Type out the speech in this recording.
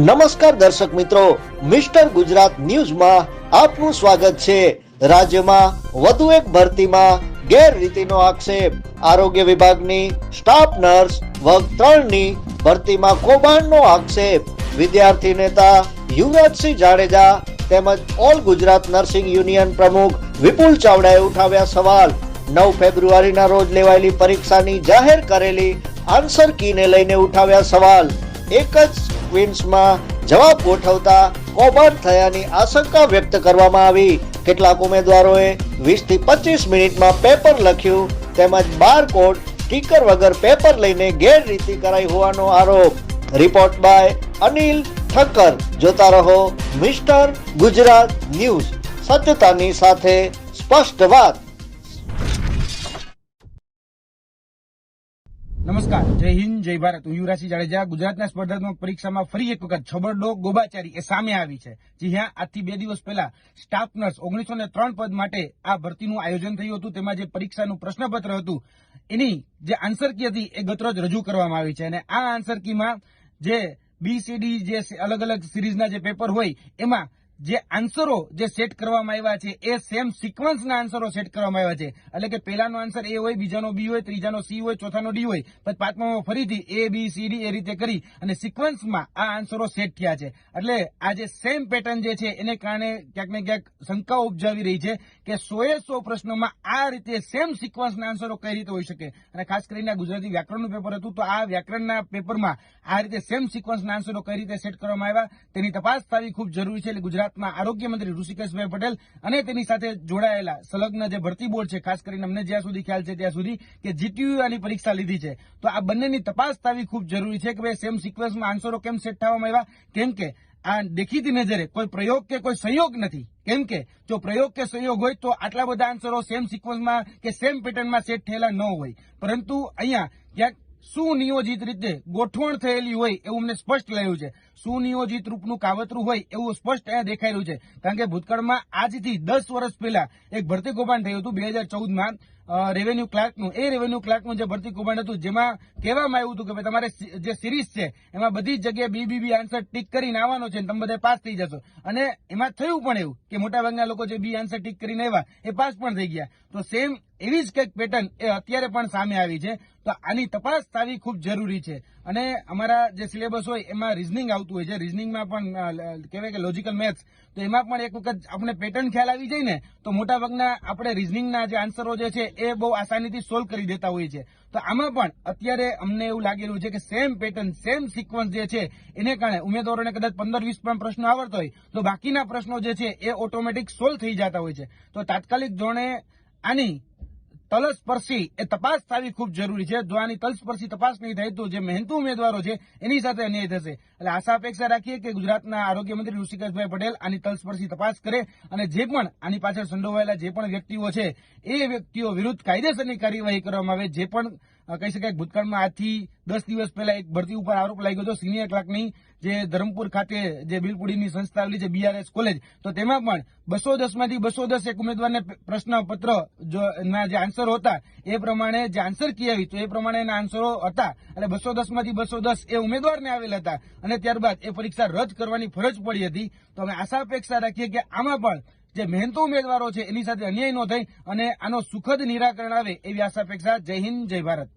નમસ્કાર દર્શક મિત્રો, મિસ્ટર ગુજરાત ન્યૂઝમાં આપનું સ્વાગત છે. રાજ્યમાં વધુ એક ભરતીમાં ગેરરીતિનો આક્ષેપ. આરોગ્ય વિભાગની સ્ટાફ નર્સ વર્ગ ત્રણની ભરતીમાં કૌભાંડનો આક્ષેપ. વિદ્યાર્થી નેતા યુવરાજસિંહ જાડેજા તેમજ ઓલ ગુજરાત નર્સિંગ યુનિયન પ્રમુખ વિપુલ ચાવડાએ ઉઠાવ્યા સવાલ. નવ ફેબ્રુઆરીના રોજ લેવાયેલી પરીક્ષાની જાહેર કરેલી આન્સર કીને લઈને ઉઠાવ્યા સવાલ. એક જ ક્વિન્સમાં જવાબ ગોઠવતા કૌભાંડ થયાની આશંકા વ્યક્ત કરવામાં આવી. કેટલાક ઉમેદવારોએ વીસથી પચીસ મિનિટમાં પેપર લખ્યું તેમજ બાર કોડ સ્ટીકર વગર પેપર લઈને ગેરરીતિ કરાઈ હોવાનો આરોપ. Report by Anil Thakkar. જોતા રહો મિસ્ટર ગુજરાત ન્યૂઝ. સત્યતાની સાથે સ્પષ્ટ વાત. નમસ્કાર, જય હિન્દ, જય ભારત. હું યુવરાજસિંહ જાડેજા. ગુજરાતના સ્પર્ધાત્મક પરીક્ષામાં ફરી એક વખત છબરડો ગોબાચારી એ સામે આવી છે. જી હા, આજથી બે દિવસ પહેલા સ્ટાફ નર્સ ઓગણીસો ને ત્રણ પદ માટે આ ભરતીનું આયોજન થયું હતું. તેમાં જે પરીક્ષાનું પ્રશ્નપત્ર હતું, એની જે આન્સર કી હતી એ ગતરોજ રજૂ કરવામાં આવી છે. અને આ આન્સર કીમાં જે બીસીડી જે અલગ અલગ સિરીઝના જે પેપર હોય, એમાં જે આન્સરો જે સેટ કરવામાં આવ્યા છે, એ સેમ સિક્વન્સના આન્સરો સેટ કરવામાં આવ્યા છે. એટલે કે પહેલાનો આન્સર એ હોય, બીજાનો બી હોય, ત્રીજાનો સી હોય, ચોથાનો ડી હોય, પછી પાંચમામાં ફરીથી એ બી સી ડી એ રીતે કરી અને સિક્વન્સમાં આ આન્સરો સેટ થયા છે. એટલે આ જે સેમ પેટર્ન જે છે, એને કારણે ક્યાંક ને ક્યાંક શંકાઓ ઉપજાવી રહી છે કે સોએ સો પ્રશ્નોમાં આ રીતે સેમ સિક્વન્સના આન્સરો કઈ રીતે હોઈ શકે? અને ખાસ કરીને ગુજરાતી વ્યાકરણનું પેપર હતું, તો આ વ્યાકરણના પેપરમાં આ રીતે સેમ સિક્વન્સના આન્સરો કઈ રીતે સેટ કરવામાં આવ્યા, તેની તપાસ થવી ખૂબ જરૂરી છે. એટલે ગુજરાતના આરોગ્ય મંત્રી ઋષિકેશભાઈ પટેલ અને તેની સાથે જોડાયેલા સંલગ્ન જે ભરતી બોર્ડ છે, ખાસ કરીને અમને જ્યાં સુધી ખ્યાલ છે ત્યાં સુધી કે જીટીયુ આની પરીક્ષા લીધી છે. તો આ બંનેની તપાસ થવી ખૂબ જરૂરી છે કે ભાઈ સેમ સિક્વન્સમાં આન્સરો કેમ સેટ થવામાં આવ્યા? કેમ કે આ દેખીતી નજરે કોઈ પ્રયોગ કે કોઈ સંયોગ નથી. કેમ કે જો પ્રયોગ કે સંયોગ હોય તો આટલા બધા આન્સરો સેમ સિક્વન્સમાં કે સેમ પેટર્નમાં સેટ થયેલા ન હોય. પરંતુ અહીંયા ક્યાંક સુનિયોજિત રીતે ગોઠવણ થયેલી હોય એવું અમને સ્પષ્ટ લાગ્યું છે. સુનિયોજિત રૂપનું કાવતરું હોય એવું સ્પષ્ટ અહીંયા દેખાઈ રહ્યું છે. કારણ કે ભૂતકાળમાં આજથી દસ વર્ષ પહેલા એક ભરતી કૌભાંડ થયું હતું બે હજાર ચૌદમાં. રેવન્યુ ક્લાર્કનું એ રેવન્યુ ક્લાર્કનું જે ભરતી કૌભાંડ હતું, જેમાં કહેવામાં આવ્યું હતું કે ભાઈ તમારે જે સિરીઝ છે, એમાં બધી જ જગ્યાએ બી બી બી આન્સર ટીક કરીને આવવાનો છે તમે બધા પાસ થઈ જશો. અને એમાં થયું પણ એવું કે મોટાભાગના લોકો જે બી આન્સર ટીક કરીને આવ્યા, એ પાસ પણ થઈ ગયા. તો સેમ એવી જ કંઈક પેટર્ન એ અત્યારે પણ સામે આવી છે. તો આની તપાસ થવી ખૂબ જરૂરી છે. અને અમારા જે સિલેબસ હોય, એમાં રિઝનિંગ આવતું હોય છે. રિઝનિંગમાં પણ કહેવાય કે લોજિકલ મેથ્સ તો એમાં પણ એક વખત આપણે પેટર્ન ખ્યાલ આવી જાય ને, તો મોટાભાગના આપણે રિઝનિંગના જે આન્સરો જે છે, એ બહુ આસાનીથી સોલ્વ કરી દેતા હોઈએ છે તો આમાં પણ અત્યારે અમને એવું લાગી રહ્યું છે કે સેમ પેટર્ન સેમ સિક્વન્સ જે છે, એને કારણે ઉમેદવારોને કદાચ પંદર, વીસ પણ પ્રશ્નો આવડતો હોય, તો બાકીના પ્રશ્નો જે છે, એ ઓટોમેટિક સોલ્વ થઈ જતા હોય છે. તો તાત્કાલિક ધોરણે આની તલસ્પર્શી એ તપાસ થવી ખૂબ જરૂરી છે. જો આની તલસ્પર્શી તપાસ નહીં થાય તો જે મહેનતુ ઉમેદવારો છે, એની સાથે અન્યાય થશે. એટલે આશા અપેક્ષા રાખીએ કે ગુજરાતના આરોગ્ય મંત્રી ઋષિકેશભાઈ પટેલ આની તલસ્પર્શી તપાસ કરે અને જે પણ આની પાછળ સંડોવાયેલા જે પણ વ્યક્તિઓ છે, એ વ્યક્તિઓ વિરુદ્ધ કાયદેસરની કાર્યવાહી કરવામાં આવે. જે પણ કહી શકાય ભૂતકાળમાં આજથી દસ દિવસ પહેલા એક ભરતી ઉપર આરોપ લાગ્યો હતો, સિનિયર ક્લાર્કની જે ધરમપુર ખાતે જે બિલપુડીની સંસ્થા આવેલી છે બીઆરએસ કોલેજ. તો તેમાં પણ બસો દસમાંથી બસો દસ એક ઉમેદવારને પ્રશ્નપત્ર ના, જે આન્સરો હતા, એ પ્રમાણે જે આન્સર કી આવી, તો એ પ્રમાણેના આન્સરો હતા. એટલે બસો દસમાંથી બસો દસ એ ઉમેદવારને આવેલા હતા. અને ત્યારબાદ એ પરીક્ષા રદ કરવાની ફરજ પડી હતી. તો અમે આશા અપેક્ષા રાખીએ કે આમાં પણ જે મહેનતુ ઉમેદવારો છે, એની સાથે અન્યાય ન થાય અને આનો સુખદ નિરાકરણ આવે એવી આશા અપેક્ષા. જય હિન્દ, જય ભારત.